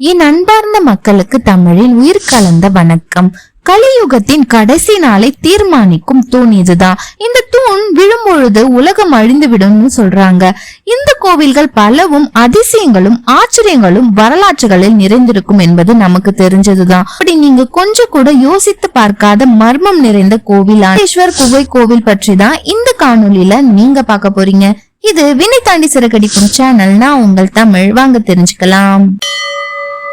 என் அன்பார்ந்த மக்களுக்கு தமிழில் உயிர் கலந்த வணக்கம். கலியுகத்தின் கடைசி நாளை தீர்மானிக்கும் தூண் இதுதான். இந்த தூண் விழும்பொழுது உலகம் அழிந்துவிடும்னு சொல்றாங்க. இந்த கோவில்கள் பலவும் அதிசயங்களும் ஆச்சரியங்களும் வரலாற்றுகளில் நிறைந்திருக்கும் என்பது நமக்கு தெரிஞ்சதுதான். அப்படி நீங்க கொஞ்சம் கூட யோசித்து பார்க்காத மர்மம் நிறைந்த கோவில் ஆண்டேஸ்வர் குகை கோவில் பற்றி தான் இந்த காணொலியில நீங்க பார்க்க போறீங்க. இது வினை தாண்டி சிறகடிக்கும் சேனல் நான் உங்கள் தமிழ். வாங்க தெரிஞ்சுக்கலாம்.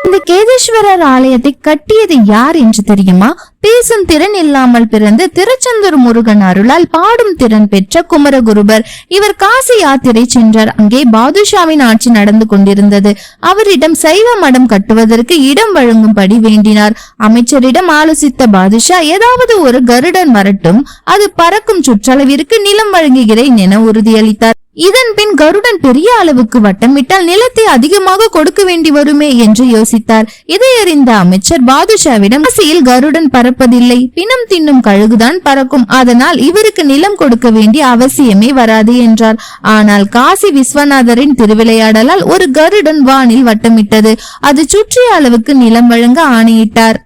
இந்த கேதேஸ்வரர் ஆலயத்தை கட்டியது யார் என்று தெரியுமா? பேசும் திறன் இல்லாமல் பிறந்து திருச்செந்தூர் முருகன் அருளால் பாடும் திறன் பெற்ற குமரகுருபர். இவர் காசி யாத்திரை சென்றார். அங்கே பாதுஷாவின் ஆட்சி நடந்து கொண்டிருந்தது. அவரிடம் சைவ மடம் கட்டுவதற்கு இடம் வழங்கும்படி வேண்டினார். அமைச்சரிடம் ஆலோசித்த பாதுஷா ஏதாவது ஒரு கருடன் வரட்டும். அது பறக்கும் சுற்றளவிற்கு நிலம் வழங்குகிறேன் என உறுதியளித்தார். இதன் பின் கருடன் பெரிய அளவுக்கு வட்டமிட்டால் நிலத்தை அதிகமாக கொடுக்க வேண்டி வருமே என்று யோசித்தார். இதை அறிந்த அமைச்சர் பாதுஷாவிடம் அரசியல் கருடன் பறப்பதில்லை. பிணம் தின்னும் கழுகுதான் பறக்கும். அதனால் இவருக்கு நிலம் கொடுக்க வேண்டிய அவசியமே வராது என்றார். ஆனால் காசி விஸ்வநாதரின் திருவிளையாடலால் ஒரு கருடன் வானில் வட்டமிட்டது. அது சுற்றிய அளவுக்கு நிலம் வழங்க ஆணையிட்டார்.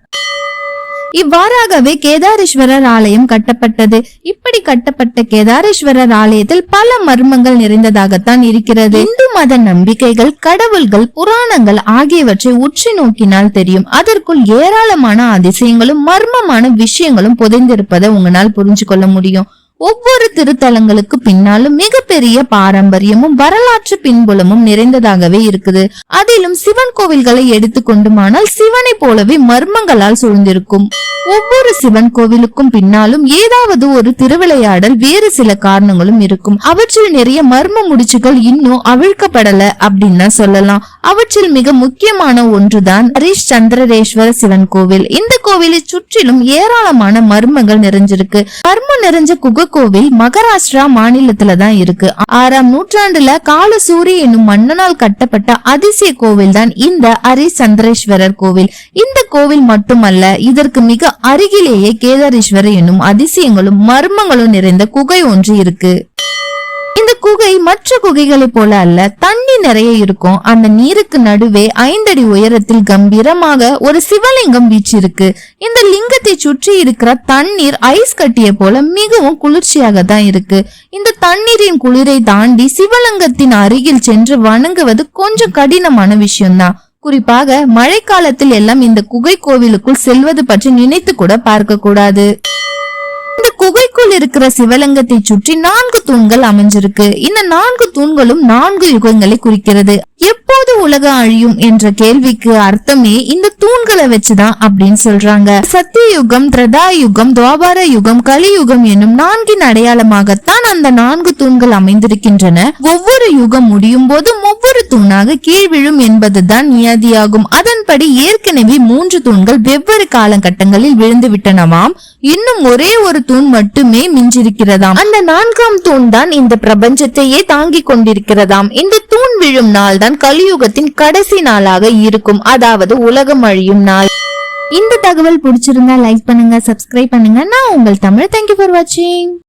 இவ்வாறாகவே கேதாரேஸ்வரர் ஆலயம் கட்டப்பட்டது. இப்படி கட்டப்பட்ட கேதாரேஸ்வரர் ஆலயத்தில் பல மர்மங்கள் நிறைந்ததாகத்தான் இருக்கிறது. இந்து மத நம்பிக்கைகள் கடவுள்கள் புராணங்கள் ஆகியவற்றை உற்று நோக்கினால் தெரியும். அதற்குள் ஏராளமான அதிசயங்களும் மர்மமான விஷயங்களும் புதைந்திருப்பதை உங்களால் புரிஞ்சு கொள்ள முடியும். ஒவ்வொரு திருத்தலங்களுக்கு பின்னாலும் மிகப்பெரிய பாரம்பரியமும் வரலாற்று பின்புலமும் நிறைந்ததாகவே இருக்குது. அதிலும் சிவன் கோவில்களை எடுத்துக்கொண்டுமானால் சிவனை போலவே மர்மங்களால் சூழ்ந்திருக்கும். ஒவ்வொரு சிவன் கோவிலுக்கும் பின்னாலும் ஏதாவது ஒரு திருவிளையாடல் வேறு சில காரணங்களும் இருக்கும். அவற்றில் நிறைய மர்ம முடிச்சுகள் இன்னும் அவிழ்க்கப்படல அப்படின்னு சொல்லலாம். அவற்றில் மிக முக்கியமான ஒன்றுதான் ஹரிஷ் சந்திரரேஸ்வர சிவன் கோவில். இந்த கோவிலை சுற்றிலும் ஏராளமான மர்மங்கள் நிறைஞ்சிருக்கு. மர்மம் நிறைஞ்ச குகை கோவில் மகாராஷ்டிரா மாநிலத்துல தான் இருக்கு. ஆறாம் நூற்றாண்டுல காலசூரி என்னும் மன்னனால் கட்டப்பட்ட அதிசய கோவில் தான் இந்த அரிசந்திரேஸ்வரர் கோவில். இந்த கோவில் மட்டுமல்ல இதற்கு மிக அருகிலேயே கேதாரீஸ்வரர் என்னும் அதிசயங்களும் மர்மங்களும் நிறைந்த குகை ஒன்று இருக்கு. குகை மற்ற குகைகளைப் போல அல்ல. தண்ணி நிறைய இருக்கும். அந்த நீருக்கு நடுவே ஐந்தடி உயரத்தில் கம்பீரமாக ஒரு சிவலிங்கம் வீச்சிருக்கு இந்த லிங்கத்தை சுற்றி இருக்கிற தண்ணீர் ஐஸ் கட்டிய போல மிகவும் குளிர்ச்சியாக தான் இருக்கு. இந்த தண்ணீரின் குளிரை தாண்டி சிவலிங்கத்தின் அருகில் சென்று வணங்குவது கொஞ்சம் கடினமான விஷயம்தான். குறிப்பாக மழைக்காலத்தில் எல்லாம் இந்த குகை கோவிலுக்குள் செல்வது பற்றி நினைத்து கூட பார்க்க கூடாது குகைக்குள் இருக்கிற சிவலிங்கத்தை சுற்றி நான்கு தூண்கள் அமைஞ்சிருக்கு. இந்த நான்கு தூண்களும் நான்கு யுகங்களை குறிக்கிறது. எப்போது உலகம் அழியும் என்ற கேள்விக்கு அர்த்தமே இந்த தூண்களை வச்சுதான் அப்படின்னு சொல்றாங்க. சத்திய யுகம் திரதா யுகம் துவாபார யுகம் கலியுகம் என்னும் நான்கின் அடையாளமாகத்தான் அந்த நான்கு தூண்கள் அமைந்திருக்கின்றன. ஒவ்வொரு யுகம் முடியும் போது ஒவ்வொரு தூணாக கீழ் விழும் என்பதுதான் நியதியாகும். அதன்படி ஏற்கனவே மூன்று தூண்கள் வெவ்வேறு காலகட்டங்களில் விழுந்து விட்டனவாம் இன்னும் ஒரே ஒரு தூண் மட்டுமே மிஞ்சிருக்கிறதாம் அந்த நான்காம் தூண் தான் இந்த பிரபஞ்சத்தையே தாங்கிக் கொண்டிருக்கிறதாம். இந்த தூண் விழும் நாள் தான் கலியுகத்தின் கடைசி நாளாக இருக்கும். அதாவது உலகம் அழியும் நாள். இந்த தகவல் பிடிச்சிருந்தா லைக் பண்ணுங்க சப்ஸ்கிரைப் பண்ணுங்க. நான் உங்கள் தமிழ். தேங்க்யூ ஃபார் வாட்சிங்